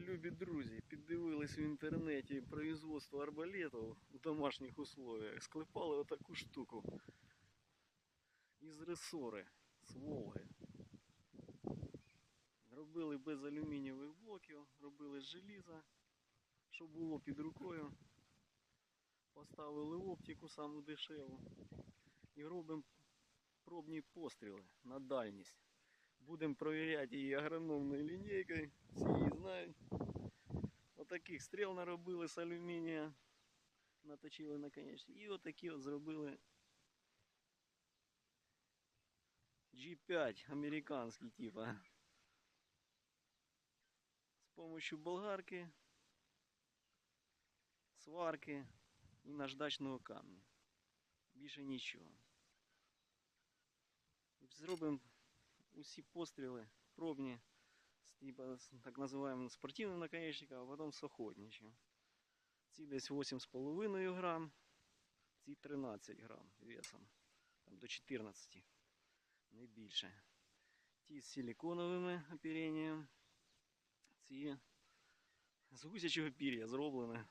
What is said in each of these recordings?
любі друзі, піддивились в інтернеті производство арбалетів у домашніх условиях, склепали отаку штуку із ресори з Волги. Робили без алюмінієвих блоків, робили з желіза, що було під рукою. Поставили оптику саму дешеву і робимо пробні постріли на дальність. Будемо перевіряти її агрономною лінійкою, всі її знають. Отаких стріл наробили з алюмінія, наточили наконечник. І отакі от зробили G5 американський типа. З помощью болгарки, сварки і наждачного камня. Більше нічого. Зробимо усі постріли пробні з, типа, з так називаємо спортивним наконечником, а потім з охотничим. Ці десь 8,5 грам, ці 13 грам весом. Там до 14, не більше. Ті з силиконовими оперенням, ці з гусячого пір'я зроблені.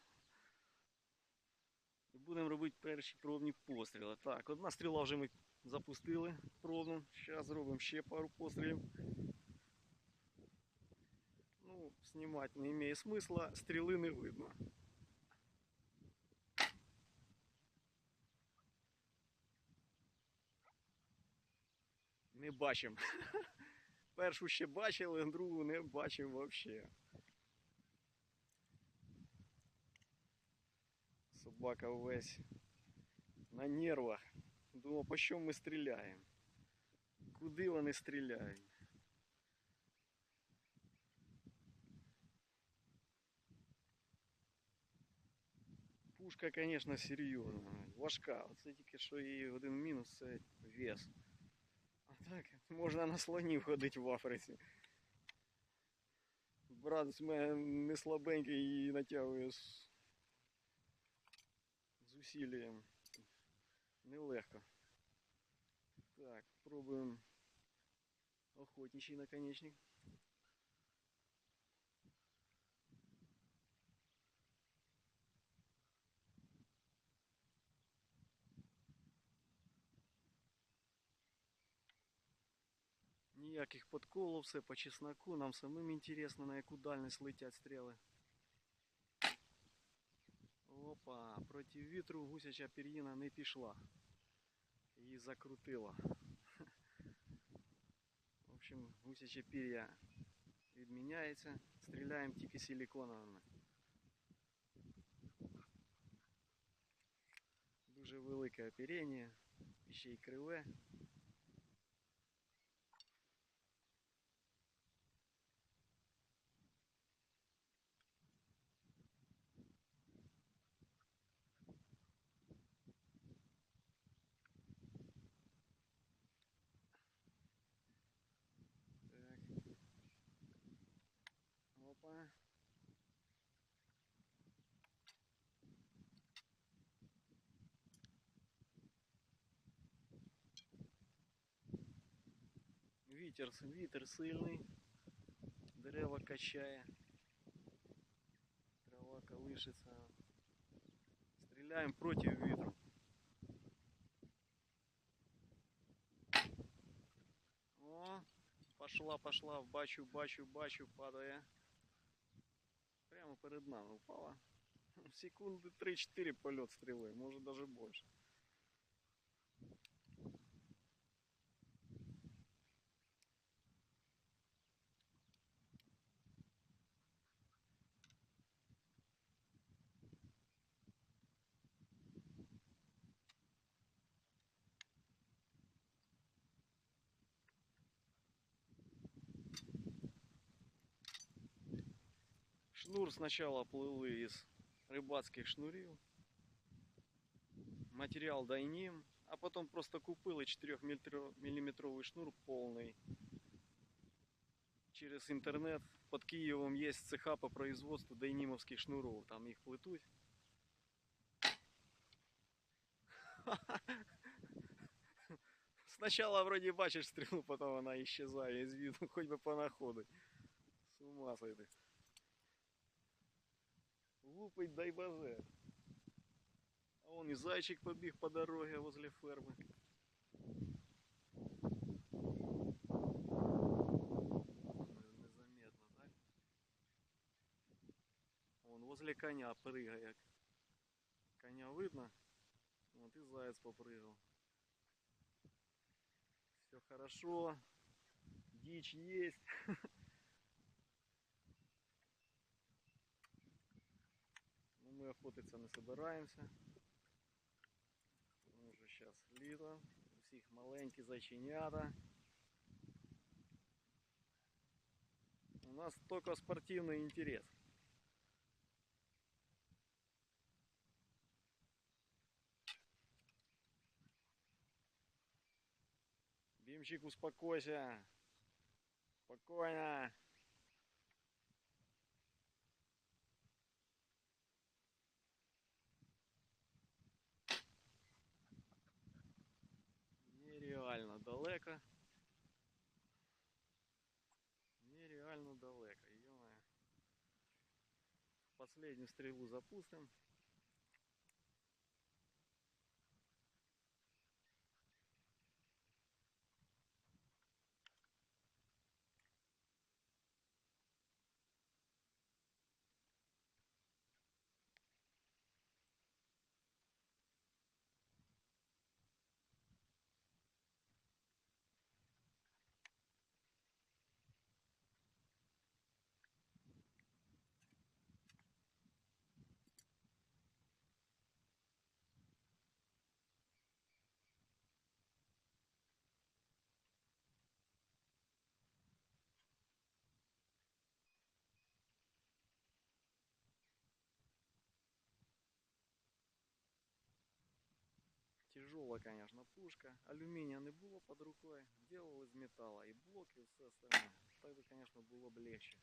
І будемо робити перші пробні постріли. Так, одна стріла вже ми запустили пробну. Зараз зробимо ще пару пострілів. Ну, знімати не має смисла, стріли не видно. Не бачимо. Першу ще бачили, другу не бачимо взагалі. Собака весь на нервах. Думав, по що ми стріляємо? Куди вони стріляють? Пушка, конечно, серйозна. Важка. Оце тільки що її один мінус це вес. А так, можна на слонів ходити в Африці. Брат з мене не слабенький і натягує з, з усілієм. Нелегко. Так, пробуємо охотничий наконечник. Ніяких подколов, все по чесноку. Нам самим інтересно, на яку дальність летять стріли. Опа, проти вітру гусяча пір'їна не пішла. Її закрутило. В общем, гусяче пір'я відміняється. Стріляємо тільки силиконовими. Дуже велике оперення, ще й криве. Вітер, вітер сильний, дерева качає, трава колышется. Стріляємо проти вітру. О, пошла, пошла, бачу, бачу, бачу, падає. Прямо перед нами упала. Секунди 3-4 польот стріли, може даже більше. Шнур сначала плыли из рыбацких шнурів. Матеріал дайнім, а потім просто купили 4-мм шнур повний. Через інтернет під Києвом є цеха по производству дайнімовських шнурів, там їх плетуть. Сначала вроде бачиш стрілу, потім вона исчезає з виду, хоч би понаходить. С ума сойти. Лупить дай боже. А вон и зайчик побіг по дороге возле фермы. Незаметно, так? Вон возле коня прыгает. Коня видно? Вот и заяц попрыгал. Все хорошо. Дичь есть. мы охотиться не собираемся. Тому що зараз літо. У всіх маленькі зайченята. У нас только спортивный интерес. Бимчик, успокойся. Спокойно. Последнюю стрелу запустим. Тяжелая, конечно, пушка. Алюминия не було під рукою. Делали з металла. І блок, і все остальне. Так би, конечно, було б легче.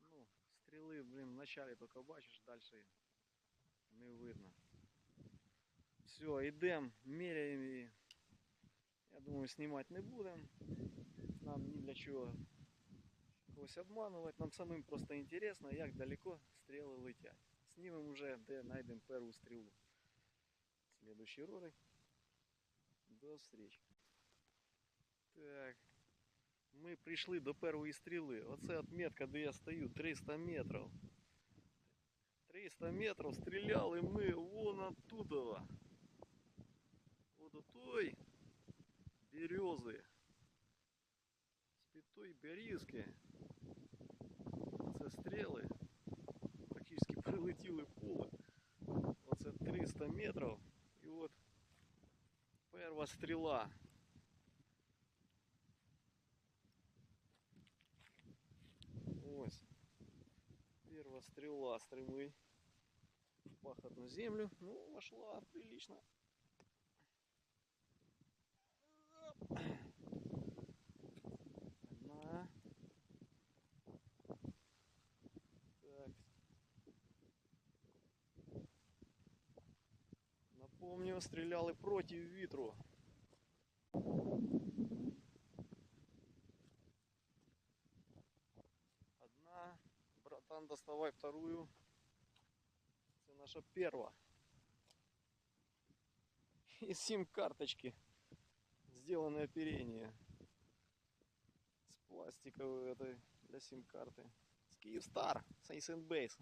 Ну, стріли, блин, в начале только бачиш, дальше не видно. Все, йдемо, меряємо її. Я думаю, знімати не будемо. Нам ні для чого когось обманувати. Нам самим просто інтересно, як далеко стріли летять. Знімемо вже, де знайдемо першу стрілу. Следующий ролик. До встречи. Так. Ми прийшли до першої стріли. Оце отметка, де я стою, 300 метрів. 300 метрів стріляли ми вон оттуда. Вот до той берези. З-під той берізки. Це стріли. Практично прилетіли в поле. Оце 300 метрів. І от перша стріла. Ось. Перша стріла стріли в пахотну землю. Ну, вошла прилично. Одна. Напомню, стреляли против ветру. Одна. Братан, доставай вторую. Это наша первая. И сим-карточки. Сделанное оперение. С пластиковой этой для сим-карты. С Kyivstar. С Base.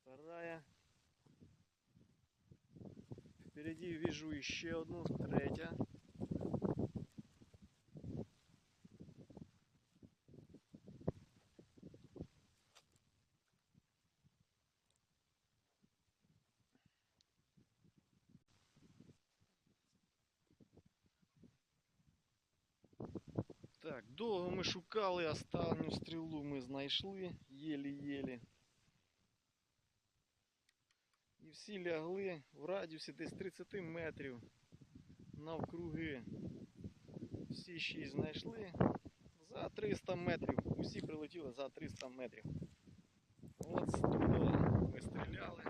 Вторая. Впереди вижу еще одну, третья. Так, довго ми шукали, останню стрілу ми знайшли, єлі-єлі. І всі лягли в радіусі десь 30 метрів навкруги. Всі шість знайшли за 300 метрів. Усі прилетіли за 300 метрів. От туди ми стріляли.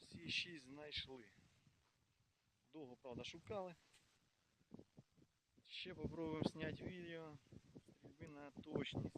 Всі шість знайшли. Довго, правда, шукали. ще попробуємо зняти відео стрільби на точність.